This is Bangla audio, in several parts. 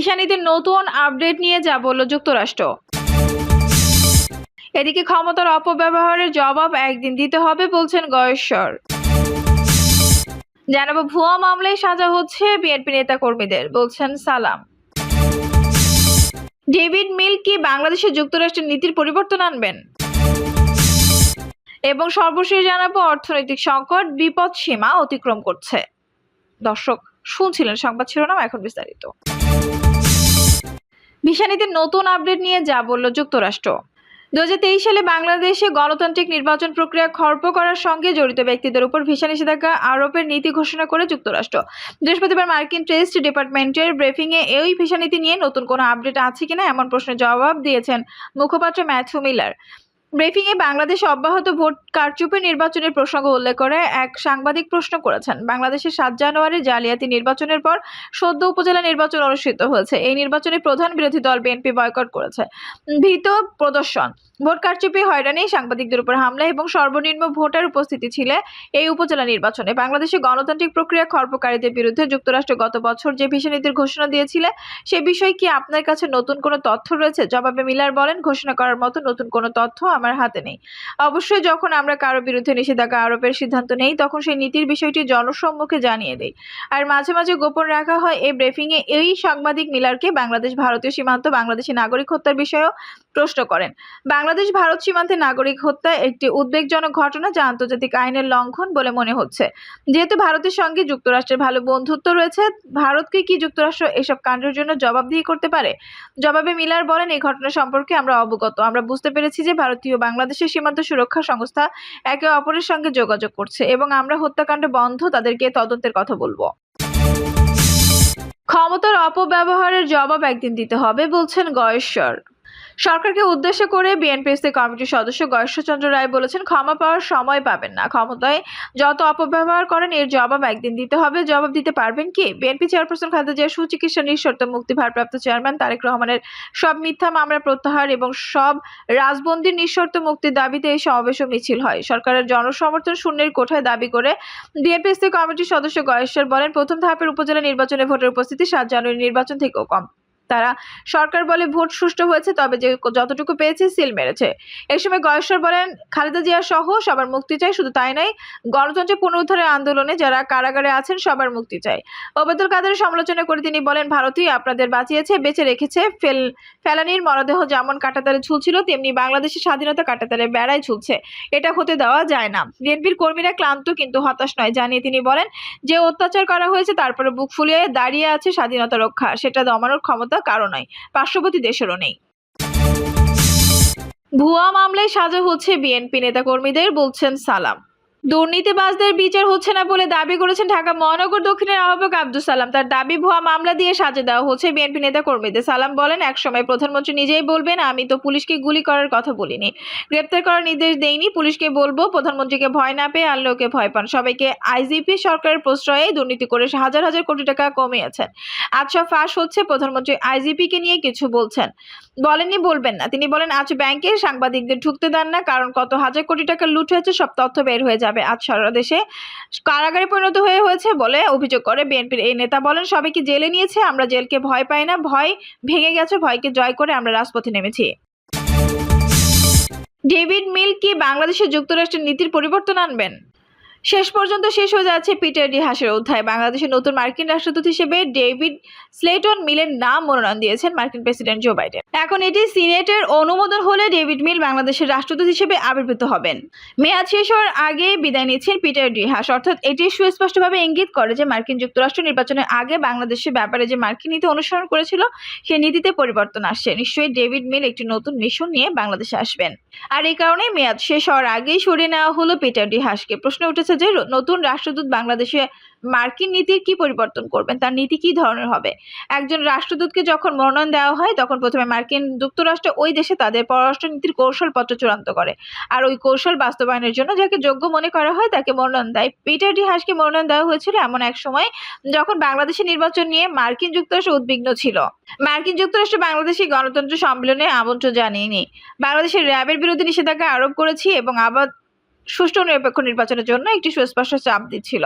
ভিসা নীতির নতুন আপডেট নিয়ে যা বলল যুক্তরাষ্ট্র। এদিকে ক্ষমতার অপব্যবহারের জবাব একদিন দিতে হবে বলছেন গয়েশ্বর। জানাব, ভুয়া মামলায় সাজা হচ্ছে বিএনপি নেতা কর্মীদের বলছেন সালাম। ডেভিড মিল কি বাংলাদেশে যুক্তরাষ্ট্রের নীতির পরিবর্তন আনবেন? এবং সর্বশেষ জানাব, অর্থনৈতিক সংকট, বিপদ সীমা অতিক্রম করছে। দর্শক, শুনছিলেন সংবাদ শিরোনাম, এখন বিস্তারিত। ভিসা নীতির নতুন আপডেট নিয়ে যা বলল যুক্তরাষ্ট্র। দু হাজার তেইশ সালে বাংলাদেশে গণতান্ত্রিক নির্বাচন প্রক্রিয়া খর্ব করার সঙ্গে জড়িত ব্যক্তিদের উপর ভিসা নিষেধাজ্ঞা আরোপের নীতি ঘোষণা করে যুক্তরাষ্ট্র। বৃহস্পতিবার মার্কিন ট্রেস্ট ডিপার্টমেন্টের ব্রেফিংয়ে এই ভিসা নীতি নিয়ে নতুন কোনো আপডেট আছে কিনা এমন প্রশ্নের জবাব দিয়েছেন মুখপাত্র ম্যাথু মিলার। ব্রিফিংয়ে বাংলাদেশে অব্যাহত ভোট কারচুপি নির্বাচনের প্রসঙ্গ উল্লেখ করে এক সাংবাদিক প্রশ্ন করেছেন। বাংলাদেশের সাত জানুয়ারি জালিয়াতি নির্বাচনের পর সদ্য উপজেলা নির্বাচন অনুষ্ঠিত হয়েছে। এই নির্বাচনে প্রধান বিরোধী দল বিএনপি বয়কট করেছে। ভীত প্রদর্শন। ভোট কারচুপি হয়রানি, সাংবাদিকদের উপর হামলা এবং সর্বনিম্ন ভোটার উপস্থিতি ছিল এই উপজেলা নির্বাচনে। বাংলাদেশে গণতান্ত্রিক প্রক্রিয়া খর্বকারীদের বিরুদ্ধে যুক্তরাষ্ট্র গত বছর যে ভিসা নীতির ঘোষণা দিয়েছিল, সে বিষয়ে কি আপনার কাছে নতুন কোনো তথ্য রয়েছে? জবাবে মিলার বলেন, ঘোষণা করার মতো নতুন কোনো তথ্য আমার হাতে নেই। অবশ্যই যখন আমরা কারও বিরুদ্ধে নিষেধাজ্ঞা, আরোপের সিদ্ধান্ত নেই, তখন সেই নীতির বিষয়টি জনসম্মুখে জানিয়ে দেই। আর মাঝে মাঝে গোপন রাখা হয় এই ব্রিফিংয়ে এই সাংবাদিক মিলারকে বাংলাদেশ ভারতীয় সীমান্ত, বাংলাদেশি নাগরিক হত্যার বিষয়েও প্রশ্ন করেন। বাংলাদেশ ভারত সীমান্তে নাগরিক হত্যা একটি উদ্বেগজনক ঘটনা যা আন্তর্জাতিক আইনের লঙ্ঘন বলে মনে হচ্ছে। যেহেতু ভারতের সঙ্গে যুক্তরাষ্ট্রের ভালো বন্ধুত্ব রয়েছে, ভারতকে কি যুক্তরাষ্ট্র এসব কাণ্ডের জন্য জবাবদিহি করতে পারে? জবাবে মিলার বলেন, এই ঘটনা সম্পর্কে আমরা অবগত। আমরা বুঝতে পেরেছি যে ভারতীয় বাংলাদেশের সীমান্ত সুরক্ষা সংস্থা একে অপরের সঙ্গে যোগাযোগ করছে এবং আমরা হত্যাকাণ্ড বন্ধ তাদেরকে তদন্তের কথা বলব। ক্ষমতার অপব্যবহারের জবাব একদিন দিতে হবে, বলছেন গয়েশ্বর। সরকারকে উদ্দেশ্য করে বিএনপিএসসি কমিটির সদস্য গয়েশ্বরচন্দ্র রায় বলেছেন, ক্ষমা পাওয়ার সময় পাবেন না। ক্ষমতায় যত অপব্যবহার করেন, এর জবাব একদিন দিতে হবে। জবাব দিতে পারবেন কি? বিএনপি চেয়ারপারসন খালেদা জিয়ার সুচিকিৎসা নিঃশর্ত মুক্তি ভারপ্রাপ্ত চেয়ারম্যান তারেক রহমানের সব মিথ্যা মামলা প্রত্যাহার এবং সব রাজবন্দির নিঃশর্ত মুক্তির দাবিতে এই সমাবেশ ও মিছিল হয়। সরকারের জনসমর্থন শূন্যের কোঠায় দাবি করে বিএনপিএসসি কমিটির সদস্য গয়েশ্বর বলেন, প্রথম ধাপের উপজেলা নির্বাচনে ভোটের উপস্থিতি সাত জানুয়ারি নির্বাচন থেকেও কম। তারা সরকার বলে ভোট সুষ্ঠু হয়েছে, তবে যে যতটুকু পেয়েছে সিল মেরেছে। এই সময় গয়েশ্বর বলেন, খালেদা জিয়া সহ সবার মুক্তি চাই, শুধু তাই নয়, গণতন্ত্রের পুনরুদ্ধারের আন্দোলনে যারা কারাগারে আছেন সবার মুক্তি চাই। ওবায়দুল কাদের সমালোচনা করে তিনি বলেন, ভারতই আপনাদের বাঁচিয়েছে, বেঁচে রেখেছে, ফেল, ফেলানির মরদেহ যেমন কাটাতারে ঝুলছিল, তেমনি বাংলাদেশের স্বাধীনতা কাটাতারে বেড়ায় ঝুলছে। এটা হতে দেওয়া যায় না। বিএনপির কর্মীরা ক্লান্ত কিন্তু হতাশ নয়, জানিয়ে তিনি বলেন, যে অত্যাচার করা হয়েছে তারপরে বুক ফুলিয়ে দাঁড়িয়ে আছে স্বাধীনতা রক্ষা, সেটা দমানোর ক্ষমতা কারও নয় পার্শ্ববর্তী দেশেরও নেই। ভুয়া মামলায় সাজা হচ্ছে বিএনপি নেতাকর্মীদের বলছেন সালাম। দুর্নীতিবাজদের বিচার হচ্ছে না বলে দাবি করেছেন ঢাকা মহানগর দক্ষিণের আহ্বায়ক আব্দুল সালাম। তার দাবি, ভুয়া মামলা দিয়ে সাজা দেওয়া হচ্ছে বিএনপি নেতা কর্মীদের সালাম বলেন, একসময় প্রধানমন্ত্রী নিজেই বলবেন, আমি তো পুলিশকে গুলি করার কথা বলিনি। গ্রেপ্তার করার নির্দেশ দেইনি। পুলিশকে বলব, প্রধানমন্ত্রীকে ভয় না পেয়ে আল্লাহকে ভয় পান। সবাইকে আইজিপি সরকারের প্রশ্রয়ে দুর্নীতি করে হাজার হাজার কোটি টাকা কমিয়েছেন। সব ফাঁস হচ্ছে। প্রধানমন্ত্রী আইজিপিকে নিয়ে কিছু বলছেন। বলেননি, বলবেন না। তিনি বলেন, আজ ব্যাংকে সাংবাদিকদের ঢুকতে দেন না, কারণ কত হাজার কোটি টাকা লুট হয়েছে, সব তথ্য বের হয়ে যাবে। আজ সারা দেশে কারাগারে পরিণত হয়ে হয়েছে বলে অভিযোগ করে বিএনপির এই নেতা। বলেন, সবাইকে জেলে নিয়েছে, আমরা জেলকে ভয় পাই না, ভয় ভেঙে গেছে, ভয়কে জয় করে আমরা রাজপথে নেমেছি। ডেভিড মিল কি বাংলাদেশে যুক্তরাষ্ট্রের নীতির পরিবর্তন আনবেন? শেষ পর্যন্ত শেষ হয়ে যাচ্ছে পিটার ডি হাসের অধ্যায়। বাংলাদেশের নতুন মার্কিন রাষ্ট্রদূত হিসেবে ডেভিড স্লেটন মিলের নাম মনোনয়ন দিয়েছেন মার্কিন প্রেসিডেন্ট জো বাইডেন। এখন এটি সিনেটের অনুমোদন হলে ডেভিড মিল বাংলাদেশের রাষ্ট্রদূত হিসেবে আবির্ভূত হবেন। মেয়াদ শেষ হওয়ার আগে বিদায় নিচ্ছেন পিটার ডি হাস, অর্থাৎ এটি সুস্পষ্টভাবে ইঙ্গিত করে যে মার্কিন যুক্তরাষ্ট্র নির্বাচনের আগে বাংলাদেশের ব্যাপারে যে মার্কিন নীতি অনুসরণ করেছিল, সে নীতিতে পরিবর্তন আসছে। নিশ্চয়ই ডেভিড মিল একটি নতুন মিশন নিয়ে বাংলাদেশে আসবেন। আর এই কারণে মেয়াদ শেষ হওয়ার আগেই সরিয়ে নেওয়া হলো পিটার ডি হাসকে। প্রশ্ন উঠেছে যে, নতুন রাষ্ট্রদূত বাংলাদেশে মার্কিন নীতির কি পরিবর্তন করবেন? তার নীতি কি ধরনের হবে? একজন রাষ্ট্রদূতকে যখন মনোনয়ন দেওয়া হয়, তখন প্রথমে মার্কিন যুক্তরাষ্ট্র ওই দেশে তাদের পররাষ্ট্র নীতির কৌশলপত্র চূড়ান্ত করে। আর ওই কৌশল বাস্তবায়নের জন্য যাকে যোগ্য মনে করা হয়, তাকে মনোনয়ন দেয়। পিটার ডি হাসকে মনোনয়ন দেওয়া হয়েছিল এমন এক সময় যখন বাংলাদেশের নির্বাচন নিয়ে মার্কিন যুক্তরাষ্ট্র উদ্বিগ্ন ছিল। মার্কিন যুক্তরাষ্ট্র বাংলাদেশি গণতন্ত্র সম্মেলনে আমন্ত্রণ জানিয়েনি। বাংলাদেশের র্যাবের বিরুদ্ধে নিষেধাজ্ঞা আরোপ করেছি এবং আবার সুষ্ঠু নিরপেক্ষ নির্বাচনের জন্য একটি সুস্পষ্ট চাপ দিচ্ছিল।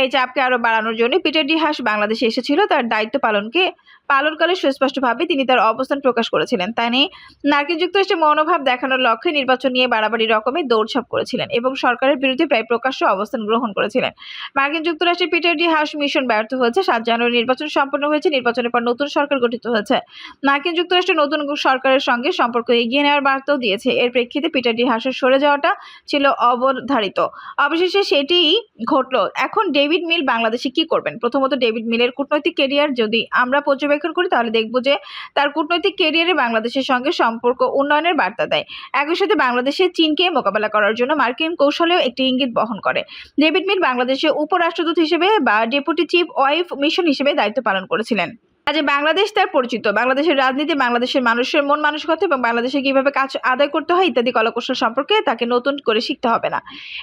এই চাপকে আরও বাড়ানোর জন্য পিটার ডি হাস বাংলাদেশে এসেছিল। তার দায়িত্ব পালনকে পালনকালে সুস্পষ্টভাবে তিনি তার অবস্থান প্রকাশ করেছিলেন। তাই নিয়ে মার্কিন যুক্তরাষ্ট্রের মনোভাব দেখানোর লক্ষ্যে নির্বাচন নিয়ে বাড়াবাড়ি রকমের দৌড়ঝাঁপ করেছিলেন এবং সরকারের বিরুদ্ধে প্রায় প্রকাশ্য অবস্থান গ্রহণ করেছিলেন। মার্কিন যুক্তরাষ্ট্রের পিটার ডি হাস মিশন ব্যর্থ হয়েছে। সাত জানুয়ারি নির্বাচন সম্পন্ন হয়েছে। নির্বাচনের পর নতুন সরকার গঠিত হয়েছে। মার্কিন যুক্তরাষ্ট্রের নতুন সরকারের সঙ্গে সম্পর্ক এগিয়ে নেওয়ার বার্তাও দিয়েছে। এর প্রেক্ষিতে পিটার ডি হাসের সরে যাওয়াটা ছিল অবধারিত। অবশেষে সেটিই ঘটলো। এখন ডেভিড মিল বাংলাদেশে কি করবেন? প্রথমত ডেভিড মিলের কূটনৈতিক কেরিয়ার যদি আমরা পর্যবেক্ষণ করি, তাহলে দেখব যে তার কূটনৈতিক কেরিয়ারে বাংলাদেশের সঙ্গে সম্পর্ক উন্নয়নের বার্তা দেয়। একই সাথে বাংলাদেশে চীনকে মোকাবেলা করার জন্য মার্কিন কৌশলেও একটি ইঙ্গিত বহন করে। ডেভিড মিট বাংলাদেশের উপরাষ্ট্রদূত হিসেবে বা ডেপুটি চিফ ওয়াইফ মিশন হিসেবে দায়িত্ব পালন করেছিলেন। আজ বাংলাদেশ তার পরিচিত। বাংলাদেশের রাজনীতি, বাংলাদেশের মানুষের মন মানসিকতা এবং বাংলাদেশে কীভাবে কাজ আদায় করতে হয় ইত্যাদি কলাকৌশল সম্পর্কে তাকে নতুন করে শিখতে হবে না।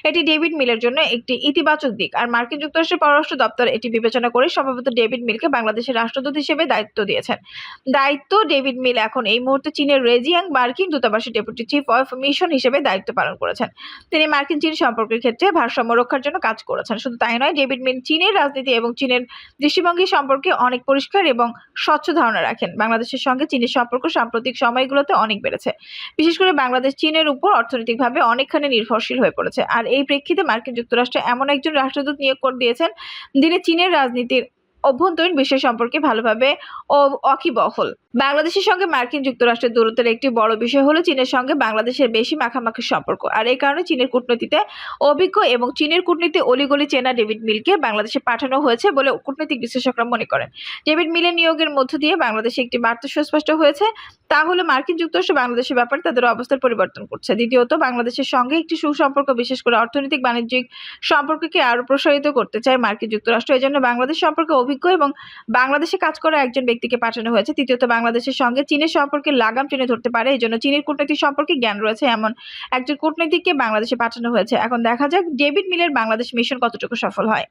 এটি ডেভিড মিলের জন্য একটি ইতিবাচক দিক। আর মার্কিন যুক্তরাষ্ট্রের পররাষ্ট্র দপ্তর এটি বিবেচনা করে সম্ভবত ডেভিড মিলকে বাংলাদেশের রাষ্ট্রদূত হিসেবে দায়িত্ব দিয়েছেন। দায়িত্ব ডেভিড মিল এখন এই মুহূর্তে চীনের রেজিয়াং মার্কিন দূতাবাসের ডেপুটি চিফ অফ মিশন হিসেবে দায়িত্ব পালন করেছেন। তিনি মার্কিন চীন সম্পর্কের ক্ষেত্রে ভারসাম্য রক্ষার জন্য কাজ করেছেন। শুধু তাই নয়, ডেভিড মিল চীনের রাজনীতি এবং চীনের দৃষ্টিভঙ্গি সম্পর্কে অনেক পরিষ্কার এবং স্বচ্ছ ধারণা রাখেন। বাংলাদেশের সঙ্গে চীনের সম্পর্ক সাম্প্রতিক সময়গুলোতে অনেক বেড়েছে। বিশেষ করে বাংলাদেশ, চীনের উপর অর্থনৈতিকভাবে অনেকখানি নির্ভরশীল হয়ে পড়েছে। আর এই প্রেক্ষিতে মার্কিন যুক্তরাষ্ট্র এমন একজন রাষ্ট্রদূত নিয়োগ করে দিয়েছেন, যিনি চীনের রাজনীতির অভ্যন্তরীণ বিষয় সম্পর্কে ভালোভাবে ও অকিবহল। বাংলাদেশের সঙ্গে মার্কিন যুক্তরাষ্ট্রের দূরত্বের একটি বড় বিষয় হলো চীনের সঙ্গে বাংলাদেশের বেশি মাখামাখি সম্পর্ক। আর এই কারণে চীনের কূটনীতিতে অভিজ্ঞ এবং চীনের কূটনীতি অলিগলি চেনা ডেভিড মিলকে বাংলাদেশে পাঠানো হয়েছে বলে কূটনৈতিক বিশ্লেষকরা মনে করেন। ডেভিড মিলের নিয়োগের মধ্য দিয়ে বাংলাদেশে একটি বার্তা সুস্পষ্ট হয়েছে। তা হলো মার্কিন যুক্তরাষ্ট্র বাংলাদেশের ব্যাপারে তাদের অবস্থার পরিবর্তন করছে। দ্বিতীয়ত, বাংলাদেশের সঙ্গে একটি সুসম্পর্ক, বিশেষ করে অর্থনৈতিক বাণিজ্যিক সম্পর্ককে আরও প্রসারিত করতে চায় মার্কিন যুক্তরাষ্ট্র। এজন্য বাংলাদেশ সম্পর্কে অভিজ্ঞ এবং বাংলাদেশে কাজ করা একজন ব্যক্তিকে পাঠানো হয়েছে। তৃতীয়ত বাংলাদেশের সঙ্গে চীনের সম্পর্কে লাগাম টেনে ধরতে পারে। এই জন্য চীনের কূটনৈতিক সম্পর্কে জ্ঞান রয়েছে এমন একজন কূটনীতিককে বাংলাদেশে পাঠানো হয়েছে। এখন দেখা যাক ডেভিড মিলের বাংলাদেশ মিশন কতটুকু সফল হয়।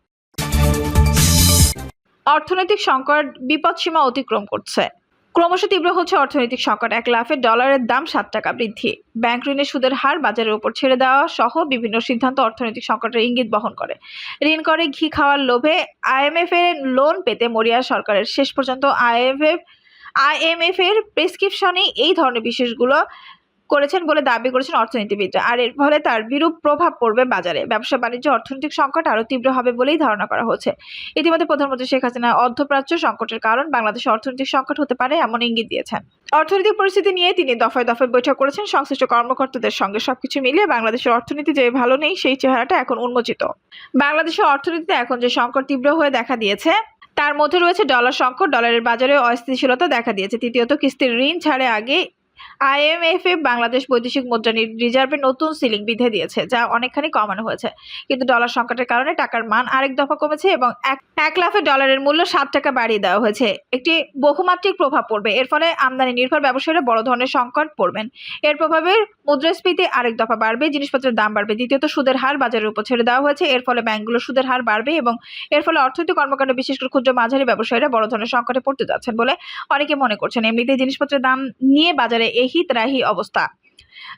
অর্থনৈতিক সংকট বিপদসীমা অতিক্রম করছে। ক্রমশ তীব্র হচ্ছে অর্থনৈতিক সংকট। এক লাফে ডলারের দাম সাত টাকা বৃদ্ধি। ব্যাংক ঋণের সুদের হার বাজারের উপর ছেড়ে দেওয়া সহ বিভিন্ন সিদ্ধান্ত অর্থনৈতিক সংকটের ইঙ্গিত বহন করে। ঋণ করে ঘি খাওয়ার লোভে আইএমএফ এর লোন পেতে মরিয়া সরকারের শেষ পর্যন্ত আইএমএফ আইএমএফ এর প্রেসক্রিপশনে এই ধরনের বিশেষগুলো করেছেন বলে দাবি করেছেন অর্থনীতিবিদরা। আর এর ফলে তার বিরূপ প্রভাব পড়বে বাজারে। ব্যবসা বাণিজ্য, অর্থনৈতিক সংকট আরও তীব্র হবে বলেই ধারণা করা হচ্ছে। ইতিমধ্যে প্রধানমন্ত্রী শেখ হাসিনা অর্ধপ্রাচ্য সংকটের কারণ বাংলাদেশে অর্থনৈতিক সংকট হতে পারে এমন ইঙ্গিত দিয়েছেন। অর্থনৈতিক পরিস্থিতি নিয়ে তিনি দফায় দফায় বৈঠক করেছেন। সংশ্লিষ্ট কর্মকর্তাদের সঙ্গে সবকিছু মিলিয়ে বাংলাদেশের অর্থনীতি যে ভালো নেই, সেই চেহারাটা এখন উন্মোচিত। বাংলাদেশের অর্থনীতিতে এখন যে সংকট তীব্র হয়ে দেখা দিয়েছে তার মধ্যে রয়েছে ডলার সংকট, ডলারের বাজারে অস্থিতিশীলতা দেখা দিয়েছে। তৃতীয়ত, কিস্তির ঋণ ছাড়ে আগে আইএমএফ বাংলাদেশ বৈদেশিক মুদ্রা রিজার্ভে নতুন সিলিং বিধে দিয়েছে, যা অনেকখানি কমানো হয়েছে। কিন্তু ডলার সংকটের কারণে টাকার মান আরেক দফা কমেছে এবং এক লাফে ডলারের মূল্য সাত টাকা বাড়িয়ে দেওয়া হয়েছে। একটি বহুমাত্রিক প্রভাব পড়বে। এর ফলে আমদানি নির্ভর ব্যবসায়ীরা বড় ধরনের সংকট পড়বেন। এর প্রভাবে মুদ্রাস্ফীতি আরেক দফা বাড়বে, জিনিসপত্রের দাম বাড়বে। দ্বিতীয়ত, সুদের হার বাজারের উপর ছেড়ে দেওয়া হয়েছে। এর ফলে ব্যাংকগুলোর সুদের হার বাড়বে এবং এর ফলে অর্থনৈতিক কর্মকাণ্ড, বিশেষ করে ক্ষুদ্র মাঝারি ব্যবসায়ীরা বড় ধরনের সংকটে পড়তে যাচ্ছেন বলে অনেকে মনে করছেন। এমনিতেই জিনিসপত্রের দাম নিয়ে বাজারে এহি ত্রাহি অবস্থা।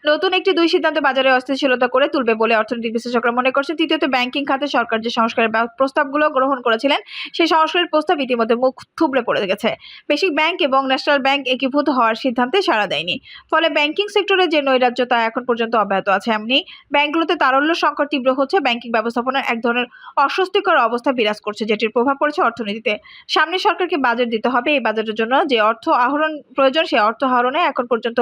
নতুন একটি দুই সিদ্ধান্ত বাজারে অস্থিতিশীলতা করে তুলবে বলে অর্থনৈতিক বিশ্লেষকরা মনে করছেন। তৃতীয়ত, ব্যাংকিং খাতে সরকার যে সংস্কারের প্রস্তাবগুলো গ্রহণ করেছিলেন, সেই সংস্কারের প্রস্তাব ইতিমধ্যে মুখ থুবড়ে পড়ে গেছে। বেসিক ব্যাংক এবং ন্যাশনাল ব্যাংক একীভূত হওয়ার সিদ্ধান্তে সাড়া দেয়নি। ফলে ব্যাংকিং সেক্টরে যে নৈরাজ্য তা এখন পর্যন্ত অব্যাহত আছে এমনি ব্যাংকগুলোতে তারল্য সংকট তীব্র হচ্ছে। ব্যাংকিং ব্যবস্থাপনার এক ধরনের অস্বস্তিকর অবস্থা বিরাজ করছে, যেটির প্রভাব পড়েছে অর্থনীতিতে। সামনে সরকারকে বাজেট দিতে হবে। এই বাজেটের জন্য যে অর্থ আহরণ প্রয়োজন সেই অর্থ আহরণে এখন পর্যন্ত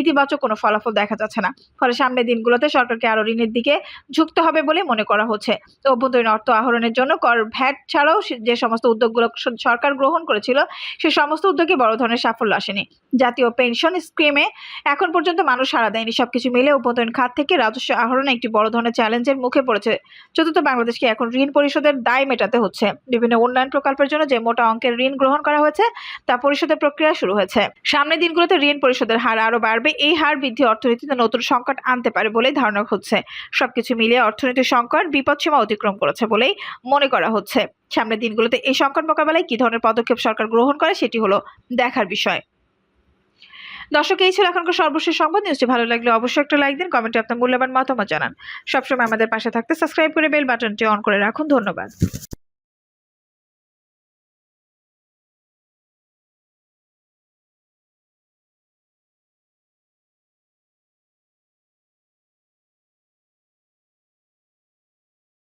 ইতিবাচক কোনো ফলাফল দেখা যাচ্ছে না। ফলে সামনের দিনগুলোতে সরকারকে আরও ঋণের দিকে ঝুঁকতে হবে বলে মনে করা হচ্ছে। তো অভ্যন্তরীণ অর্থ আহরণের জন্য কর ভ্যাট ছাড়াও যে সমস্ত উদ্যোগগুলো সরকার গ্রহণ করেছিল সেই সমস্ত উদ্যোগে বড় ধরনের সাফল্য আসেনি। জাতীয় পেনশন স্কিমে এখন পর্যন্ত মানুষ সাড়া দেয়নি। সবকিছু মিলে অভ্যন্তরীণ খাত থেকে রাজস্ব আহরণে একটি বড় ধরনের চ্যালেঞ্জের মুখে পড়েছে। চতুর্থ, বাংলাদেশকে এখন ঋণ পরিশোধের দায় মেটাতে হচ্ছে। বিভিন্ন উন্নয়ন প্রকল্পের জন্য যে মোটা অঙ্কের ঋণ গ্রহণ করা হয়েছে, তা পরিশোধের প্রক্রিয়া শুরু হয়েছে। সামনের দিনগুলোতে ঋণ পরিশোধের হার আরও বাড়বে। এই হার বৃদ্ধি অর্থনীতিতে নতুন সংকট আনতে পারে বলেই ধারণা হচ্ছে। সবকিছু মিলিয়ে অর্থনৈতিক সংকট বিপদসীমা অতিক্রম করেছে বলেই মনে করা হচ্ছে। সামনের দিনগুলোতে এই সংকট মোকাবেলায় কি ধরনের পদক্ষেপ সরকার গ্রহণ করে সেটি হলো দেখার বিষয়। দর্শক, এই ছিল এখনকার সর্বশেষ সংবাদ। নিউজটি ভালো লাগলে অবশ্যই একটা লাইক দিন কমেন্টে আপনার মূল্যবান মতামত জানান। সবসময় আমাদের পাশে থাকতে সাবস্ক্রাইব করে বেল বাটনটি অন করে রাখুন। ধন্যবাদ।